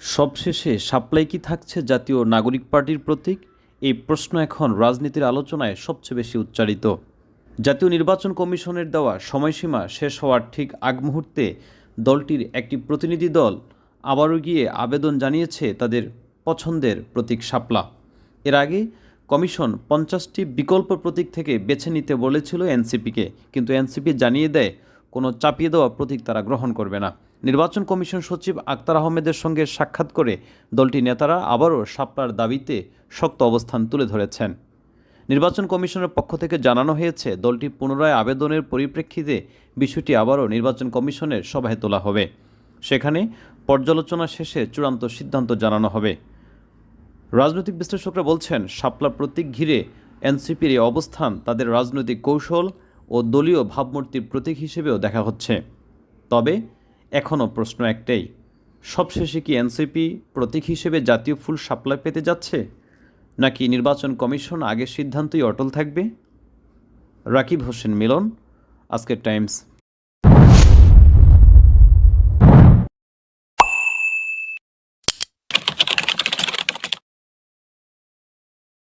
সবশেষে সাপ্লাই কি থাকছে জাতীয় নাগরিক পার্টির প্রতীক? এই প্রশ্ন এখন রাজনীতির আলোচনায় সবচেয়ে বেশি উচ্চারিত। জাতীয় নির্বাচন কমিশনের দেওয়া সময়সীমা শেষ হওয়ার ঠিক আগ মুহূর্তে দলটির একটি প্রতিনিধি দল আবারও গিয়ে আবেদন জানিয়েছে তাদের পছন্দের প্রতীক শাপলা এর আগে কমিশন পঞ্চাশটি বিকল্প প্রতীক থেকে বেছে নিতে বলেছিল এনসিপিকে, কিন্তু এনসিপি জানিয়ে দেয় কোনো চাপিয়ে দেওয়া প্রতীক তারা গ্রহণ করবে না। নির্বাচন কমিশন সচিব আক্তার আহমেদের সঙ্গে সাক্ষাৎ করে দলটি নেতারা আবারও শাপলার দাবিতে শক্ত অবস্থান তুলে ধরেছেন। নির্বাচন কমিশনের পক্ষ থেকে জানানো হয়েছে দলটি পুনরায় আবেদনের পরিপ্রেক্ষিতে বিষয়টি আবারও নির্বাচন কমিশনের সভায় তোলা হবে। সেখানে পর্যালোচনা শেষে চূড়ান্ত সিদ্ধান্ত জানানো হবে। রাজনৈতিক বিশ্লেষকরা বলছেন শাপলা প্রতীক ঘিরে এনসিপির এই অবস্থান, তাদের রাজনৈতিক কৌশল ও দলীয় ভাবমূর্তির প্রতীক হিসেবেও দেখা হচ্ছে। তবে এখনও প্রশ্ন একটাই, সবশেষে কি এনসিপি প্রতীক হিসেবে জাতীয় ফুল সাপ্লাই পেতে যাচ্ছে? নাকি নির্বাচন কমিশন আগের সিদ্ধান্তই অটল থাকবে? রাকিব হোসেন মিলন, আজকের টাইমস।